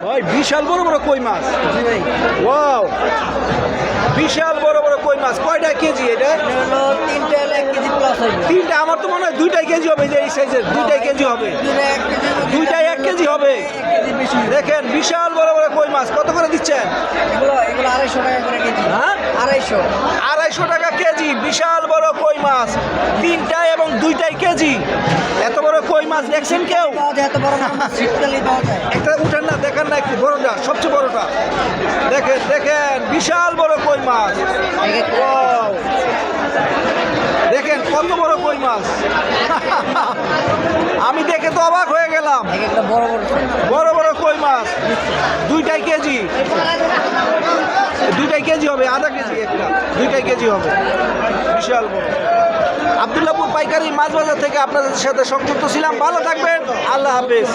ভাই বিশাল বড় বড় কই মাছ? ওয়াও। বিশাল বড় বড় কই মাছ? কয়টা কেজি এটা? তিনটে হলো কেজি প্লাস তিনটা? আমার তো মনে হয় দুইটাই কেজি হবে যে এই সাইজের। দুইটাই কেজি হবে। দুইটাই এক কেজি হবে। দেখেন বিশাল বড় বড় কই মাছ। কত করে দিচ্ছেন? এগুলো এগুলো আড়াইশো টাকা করে কেজি। হ্যাঁ? আড়াইশো। আড়াইশো টাকা কেজি। বিশাল বড় কই মাছ। তিনটাই এবং দুইটাই কেজি। এত বড় কই মাছ দেখছেন কেউ? এত বড় পাওয়া যায়। একটা বড়টা সবচেয়ে বড়টা। দেখেন দেখেন বিশাল বড় কই মাছ। দেখেন কত বড় কই মাছ। আমি দেখে তো অবাক হয়ে গেলাম। বড় বড় কই মাছ। দুইটাই কেজি। দুইটাই কেজি হবে আধা কেজি একটা। দুইটাই কেজি হবে। বিশাল বড়। আবদুল্লাপুর পাইকারি মাছ বাজার থেকে আপনাদের সাথে সংযুক্ত ছিলাম। ভালো থাকবেন। আল্লাহ হাফেজ।